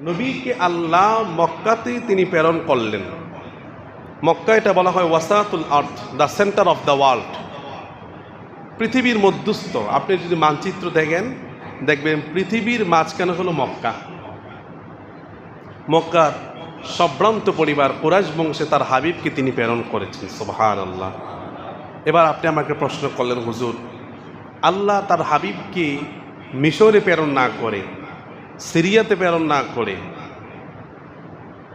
নবীকে আল্লাহ মক্কাতেই তিনি প্রেরণ করলেন। মক্কা এটা বলা হয় ওয়াসাতুল earth, the centre of the world. পৃথিবীর মধ্যস্থ। আপনি যদি মানচিত্র দেখেন, দেখবেন পৃথিবীর মাঝখানে হলো মক্কা। মক্কার সম্ভ্রান্ত পরিবার কোরাইশ বংশে তার হাবিবকে তিনি প্রেরণ করেছেন সোহান আল্লাহ এবার আপনি আমাকে প্রশ্ন করলেন, হুজুর, আল্লাহ তার হাবিবকে মিশরে প্রেরণ না করে সিরিয়াতে প্রেরণ না করে,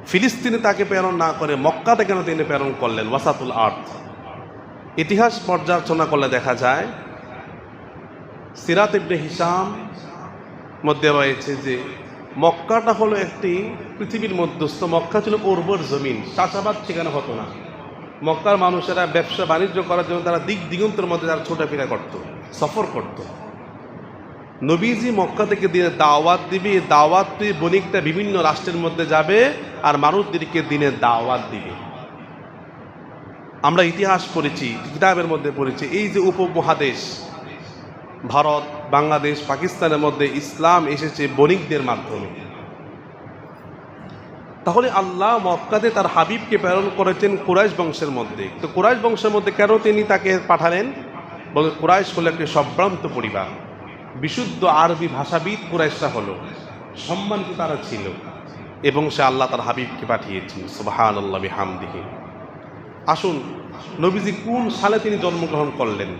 ফিলিস্তিনে তাকে প্রেরণ না করে, মক্কাতে কেন তিনি প্রেরণ করলেন? ওয়াসাতুল আর্থ। ইতিহাস পর্যালোচনা করলে দেখা যায়, সিরাত ইবনে হিসাম মধ্যে রয়েছে যে, মক্কাটা হলো একটি পৃথিবীর মধ্যস্থ, মক্কা ছিল উর্বর জমিন, চাষাবাদ সেখানে হতো না। মক্কার মানুষেরা ব্যবসা বাণিজ্য করার জন্য তারা দিক দিগন্তের মধ্যে তারা ছোটাফেরা করত, সফর করত। নবীজি মক্কা থেকে দিয়ে দাওয়াত দিবে। দাওয়াত দিয়ে বণিকটা বিভিন্ন রাষ্ট্রের মধ্যে যাবে আর মানুষদেরকে দিনে দাওয়াত দিবে। আমরা ইতিহাস পড়েছি, কিতাবের মধ্যে পড়েছি। এই যে উপমহাদেশ, ভারত, বাংলাদেশ, পাকিস্তানের মধ্যে ইসলাম এসেছে বণিকদের মাধ্যমে। তাহলে আল্লাহ মক্কাতে তার হাবিবকে প্রেরণ করেছেন কুরাইশ বংশের মধ্যে। তো কুরাইশ বংশের মধ্যে কেন তিনি তাকে পাঠালেন? বলে কুরাইশ হলো একটি সম্ভ্রান্ত পরিবার। বিশুদ্ধ আরবি ভাষাবিদ কুরাইশরা হলো। সম্মানিত তারা ছিল এবং সে আল্লাহ তার হাবিবকে পাঠিয়েছেন। সুবাহান আল্লাহ হামদিহি আসুন, নবীজি কোন সালে তিনি জন্মগ্রহণ করলেন?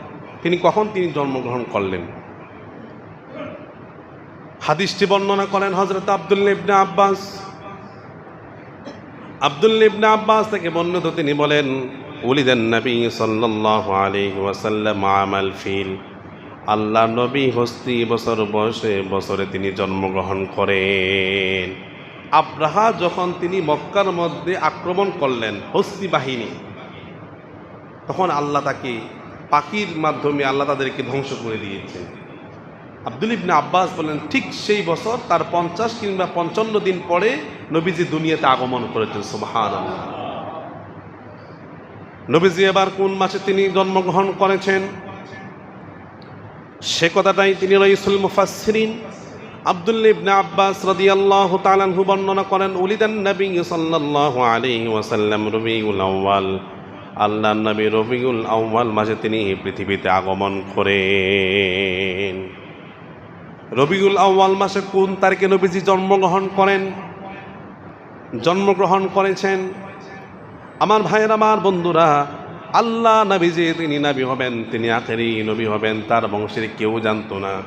তিনি কখন তিনি জন্মগ্রহণ করলেন? হাদিসটি বর্ণনা করেন হজরত আবদুল্লা ইবনে আব্বাস। আবদুল্লা ইবনে আব্বাস থেকে বর্ণিত তিনি বলেন, উলিদান নবী সাল্লাল্লাহু আলাইহি ওয়াসাল্লাম আমাল ফিল। আল্লাহ নবী হস্তি বছর বয়সে বছরে তিনি জন্মগ্রহণ করেন। আব্রাহা যখন তিনি মক্কার মধ্যে আক্রমণ করলেন হস্তি বাহিনী, তখন আল্লাহ তাকে পাখির মাধ্যমে আল্লাহ তাদেরকে ধ্বংস করে দিয়েছেন। আব্দুল ইবনে আব্বাস বলেন, ঠিক সেই বছর, তার পঞ্চাশ কিংবা পঞ্চান্ন দিন পরে নবীজি দুনিয়াতে আগমন করেছেন সুবাহান নবীজি এবার কোন মাসে তিনি জন্মগ্রহণ করেছেন? সে কথাটাই তিনি রইসুল মুফাসসিরিন। আব্দুল্লা ইবনে আব্বাস রাদিয়াল্লাহু তাআলা আনহু বর্ণনা করেন, উলিদান নবী সাল্লাল্লাহু আলাইহি ওয়াসাল্লাম রবিউল আউয়াল। আল্লাহ নবী রবিউল আউয়াল মাসে তিনি পৃথিবীতে আগমন করেন। রবিউল আউয়াল মাসে কোন তারিখে নবীজি জন্মগ্রহণ করেন? জন্মগ্রহণ করেছেন? আমার ভাইয়ের, আমার বন্ধুরা আল্লাহ নবী যে তিনি নাবি হবেন, তিনি আখেরি নবী হবেন, তার বংশের কেউ জানতো না।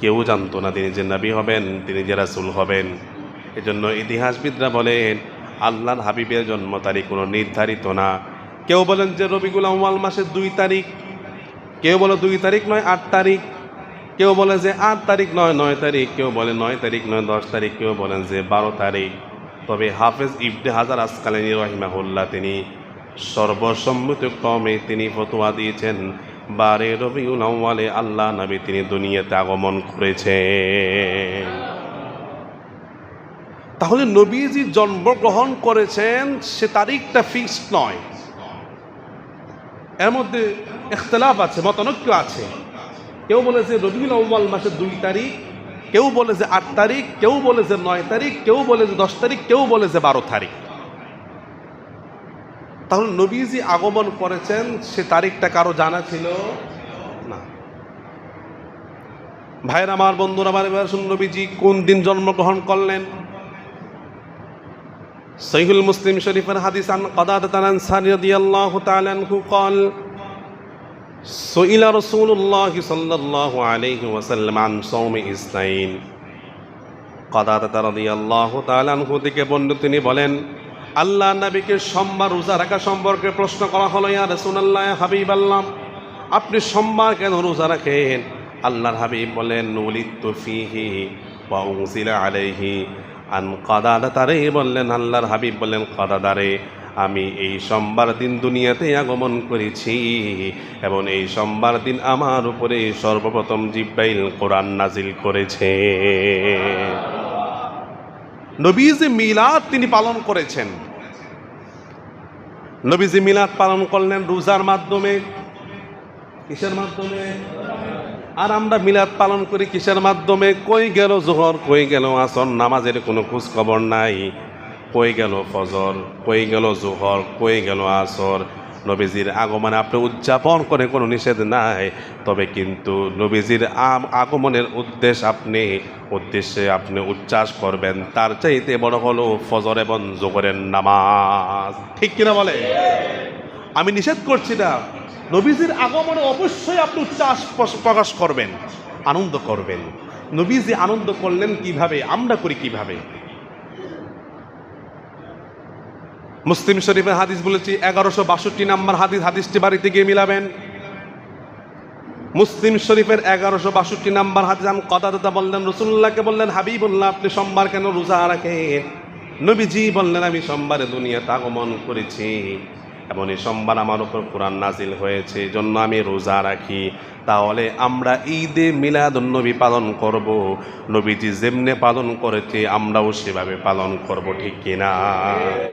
কেউ জানতো না তিনি যে নবী হবেন, তিনি যে রাসুল হবেন। এজন্য ইতিহাসবিদরা বলেন, আল্লাহর হাবিবের জন্ম তারিখ কোনো নির্ধারিত না। কেউ বলেন যে রবিগুল আউয়াল মাসের দুই তারিখ। কেউ বলে দুই তারিখ নয়, আট তারিখ। কেউ বলে যে আট তারিখ নয় নয় তারিখ। কেউ বলে নয় তারিখ নয়, দশ তারিখ। কেউ বলেন যে বারো তারিখ। তবে হাফেজ ইবনে হাজার আসকালানি রহিমাহুল্লাহ তিনি সর্বসম্মত ক্রমে তিনি ফতোয়া দিয়েছেন। বারে রবিউল আউ্বালে আল্লাহ নবী তিনি দুনিয়াতে আগমন করেছেন। তাহলে নবীজি জন্মগ্রহণ করেছেন, সে তারিখটা ফিক্সড নয়। এর মধ্যে ইখতলাফ আছে, মতানৈক্য আছে। কেউ বলে যে রবিউল আউ্বাল মাসের দুই তারিখ, কেউ বলে যে আট তারিখ, কেউ বলে যে নয় তারিখ, কেউ বলে যে দশ তারিখ, কেউ বলে যে বারো তারিখ। তাহলে নবীজি আগমন করেছেন সে তারিখটা কারো জানা ছিল না ভাইয়ের আমার বন্ধুরা আমার এবার শুন নবীজি কোন দিন জন্মগ্রহণ করলেন সহিহুল মুসলিম শরীফের হাদিস আন قدادة الأنصاري رضي الله تعالى عنه قال سئل رسول الله صلى الله عليه وسلم عن صوم اثنين قدادة رضي الله تعالى عنه থেকে বর্ণিত তিনি বলেন আল্লাহ নবীকে সোমবার রোজা রাখা সম্পর্কে প্রশ্ন করা হলো, ইয়া রাসূলুল্লাহ হাবিব আল্লাহ আপনি সোমবার কেন রোজা রাখেন? আল্লাহর হাবিব বলেন উলিদতু ফিহি উনজিলা আলাইহি আন কাদাদা তারে বললেন, আল্লাহর হাবিব বললেন, কাদাদারে, আমি এই সোমবার দিন দুনিয়াতে আগমন করেছি এবং এই সোমবার দিন আমার উপরে সর্বপ্রথম জিব্রাইল কোরআন নাজিল করেছে। নবীজি মিলাদ তিনি পালন করেছেন। নবীজি মিলাদ পালন করলেন রোজার মাধ্যমে, কিসের মাধ্যমে? আর আমরা মিলাদ পালন করি কিসের মাধ্যমে? কই গেল জোহর, কই গেল আসর, নামাজের কোনো খোঁজ খবর নাই। কই গেল ফজর, কই গেল জোহর, কই গেল আসর নবীজির আগমনে আপনি উদযাপন করে কোনো নিষেধ নাই। তবে কিন্তু নবীজির আগমনের উদ্দেশ্য আপনি, উদ্দেশ্যে আপনি উচ্চাস করবেন। তার চাইতে বড় হলো ফজর এবং জোহরের নামাজ। ঠিক কিনা বলে? আমি নিষেধ করছি না। নবীজির আগমনে অবশ্যই আপনি উচ্চাস প্রকাশ করবেন, আনন্দ করবেন। নবীজি আনন্দ করলেন কীভাবে, আমরা করি কীভাবে? মুসলিম শরীফের হাদিস বলেছি, এগারোশো বাষট্টি নাম্বার হাদিস, হাদিসটি বাড়িতে গিয়ে মিলাবেন। মুসলিম শরীফের এগারোশো বাষট্টি নাম্বার হাদিস, আমি কথা দাদা বললেন রসুল্লাহকে বললেন, হাবিবুল্লাহ, আপনি সোমবার কেন রোজা রাখেন নবীজি বললেন, আমি সোমবারে দুনিয়াতে আগমন করেছি। এবং এই সোমবার আমার উপর কোরআন নাজিল হয়েছে জন্য আমি রোজা রাখি। তাহলে আমরা ঈদে মিলাদ নবী পালন করব। নবীজি যেমনে পালন করেছে, আমরাও সেভাবে পালন করব, ঠিক কিনা?